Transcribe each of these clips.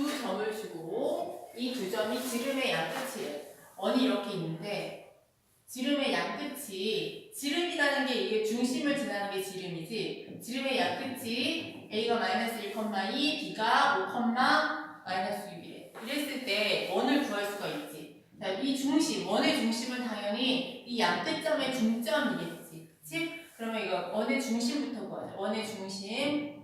두 점을 주고 이 두 점이 지름의 양끝이에요. 원이 이렇게 있는데 지름의 양끝이 지름이라는 게 이게 중심을 지나는 게 지름이지 지름의 양끝이 a가 마이너스 1,2 b가 5, 마이너스 6이래. 이랬을 때 원을 구할 수가 있지. 자, 이 중심, 원의 중심은 당연히 이 양끝점의 중점이겠지. 그치? 그러면 이거 원의 중심부터 구하자. 원의 중심.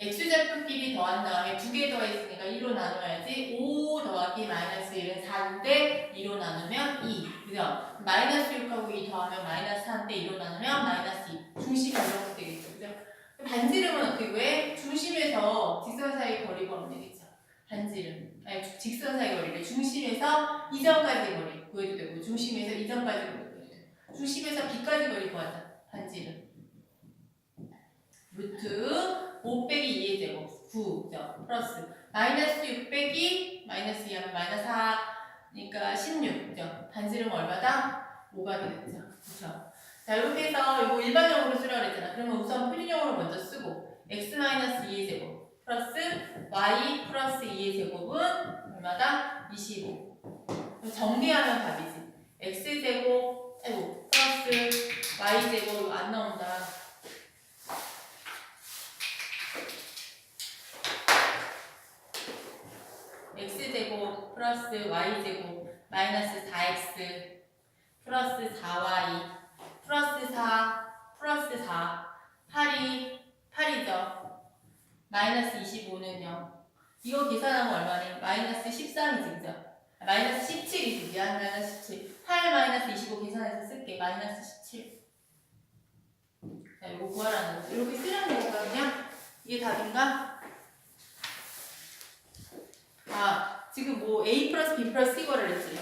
X좌표끼리 더한 다음에 두 개 더했으니까 2로 나눠야지. 5 더하기 마이너스 1은 4인데 2로 나누면 2. 그죠? 마이너스 6하고 2 더하면 마이너스 4인데 2로 나누면 마이너스 2. 중심이 이렇게 되겠죠. 그죠? 반지름은 어떻게 구해? 중심에서 직선 사이 거리 구하면 되겠죠. 반지름. 아니, 주- 직선 사이 거리를 중심에서 이점까지 거리 구해도 되고, 중심에서 이점까지 거리 구해도 되고, 중심에서 B까지 거리 구하자. 반지름. 루트 5 빼기 2의 제곱 9죠. 플러스 마이너스 6 빼기 마이너스 2하면 마이너스 4니까 16죠. 반지름 얼마다? 5가 되겠죠. 그렇죠. 자 이렇게 해서 이거 일반형으로 쓰라고 했잖아. 그러면 우선 표준형으로 먼저 쓰고 x 마이너스 2의 제곱 플러스 y 플러스 2의 제곱은 얼마다? 25. 그럼 정리하면 답이지. x 제곱 아이고 플러스 y 제곱 이거 안 나온다. X제곱 플러스 y제곱 마이너스 4x 플러스 4y 플러스 4 플러스 4 8이 8이죠. 마이너스 25는요 이거 계산하면 얼마니? 마이너스 13이지 그죠? 아, 마이너스 17이지 미안 마이너스 17 8 마이너스 25 계산해서 쓸게. 마이너스 17 자, 이거 구하라는 거죠 이렇게 되니까 그냥 이게 답인가? 아, 지금 뭐 A 플러스 B 플러스 C거를 했지.